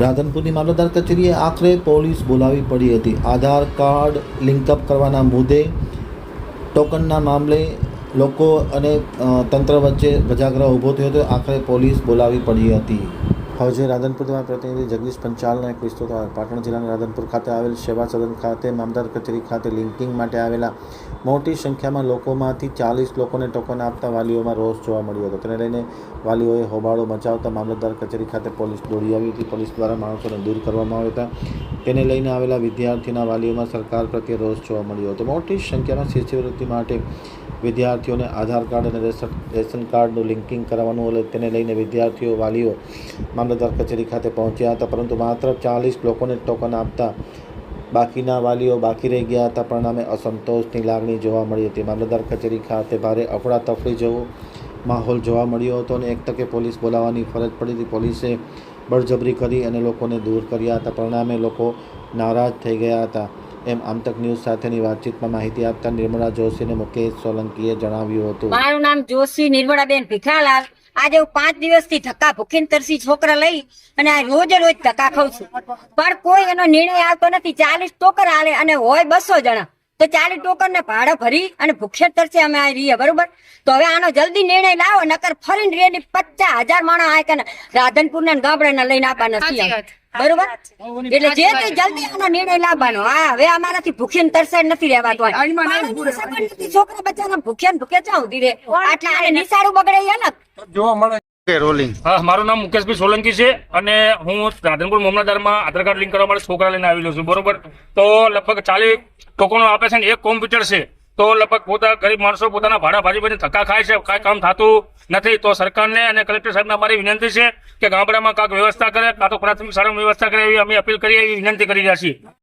રાધનપુરની મામલતદાર કચેરીએ આખરે પોલીસ બોલાવી પડી હતી. આધાર કાર્ડ લિંકઅપ કરવાના મુદ્દે ટોકનના મામલે લોકો અને તંત્ર વચ્ચે ગજાગ્રહ ઊભો થયો હતો. આખરે પોલીસ બોલાવી પડી હતી. હવે જે રાધનપુરમાં પ્રતિનિધિ જગદીશ પંચાલનો એક વિસ્તૃત પાટણ જિલ્લાના રાધનપુર ખાતે આવેલ સેવા સદન ખાતે, મામદાર કચેરી ખાતે લિંકિંગ માટે આવેલા મોટી સંખ્યામાં લોકોમાંથી ચાલીસ લોકોને ટોકન આપતા વાલીઓમાં રોષ જોવા મળ્યો હતો. તેને લઈને વાલીઓએ હોબાળો મચાવતા મામલતદાર કચેરી ખાતે પોલીસ દોડી આવી હતી. પોલીસ દ્વારા માણસોને દૂર કરવામાં આવ્યા હતા. તેને લઈને આવેલા વિદ્યાર્થીઓના વાલીઓમાં સરકાર પ્રત્યે રોષ જોવા મળ્યો હતો. મોટી સંખ્યામાં શિષ્યવૃત્તિ માટે વિદ્યાર્થીઓને આધાર કાર્ડ અને રેશન કાર્ડનું લિંકિંગ કરાવવાનું તેને લઈને વિદ્યાર્થીઓ, વાલીઓ મામલતદાર કચેરી ખાતે પહોંચ્યા હતા, પરંતુ માત્ર ચાલીસ લોકોને ટોકન આપતા બાકીના વાલીઓ બાકી રહી ગયા હતા. પરિણામે અસંતોષની લાગણી જોવા મળી હતી. મામલતદાર કચેરી ખાતે ભારે અફડાતફડી જેવો માહોલ જોવા મળ્યો હતો અને એક તકે પોલીસ બોલાવવાની ફરજ પડી હતી. પોલીસે બળજબરી કરી અને લોકોને દૂર કર્યા હતા. પરિણામે લોકો નારાજ થઈ ગયા હતા. એમ આમતક ન્યૂઝ સાથેની વાતચીતમાં માહિતી આપતા નિર્મળા જોશી અને મુકેશ સોલંકીએ જણાવ્યું હતું. મારું નામ જોશી નિર્મળાબેન ભીખાલાલ. આજે હું પાંચ દિવસથી ધક્કા ભૂખીને તરસી છોકરા લઈ અને આ રોજ રોજ ધક્કા ખાઉં છું. પણ કોઈ એનો નિર્ણય આવતો નથી. ચાલીસ ટોકર આલે અને હોય બસો જણા. તો ચાલીસ ટોકર ને ભાડા ભરી અને ભૂખે તરસે અમે આ રહીએ બરોબર? તો હવે આનો જલ્દી નિર્ણય લાવો નકર ફરીને રેડી પચાસ હજાર માણસ આ કે રાધનપુર ને ગામડા લઈને આવવાના છીએ. બરોબર? એટલે જે તે જલ્દી આનો નિર્ણય લાવવાનો હા હવે અમારાથી ભૂખ્યાન તરસે નથી રહેવાતો છોકરા બચારા ભૂખ્યા ને ભૂખ્યા ચા સુધી રે આટલા આને નિશાળું બગડે છે ને? હા મારું નામ મુકેશભાઈ સોલંકી છે અને હું રાધનપુર મામલતદારમાં આધાર કાર્ડ લિંક કરવા માટે છોકરા લઈને આવેલો છું બરોબર? તો લગભગ ચાલીસ ટોકનો આપે છે ને એક કોમ્પ્યુટર છે. તો લગભગ પોતા ગરીબ માણસો પોતાના ભાડા ભાજી ધક્કા ખાય છે, કાંઈ કામ થતું નથી તો સરકારને અને કલેક્ટર સાહેબને અમારી વિનંતી છે કે ગામડામાં કાંઈક વ્યવસ્થા કરે, કાં તો પ્રાથમિક શાળામાં વ્યવસ્થા કરે એવી અમે અપીલ કરીએ એવી વિનંતી કરી રહ્યા છીએ.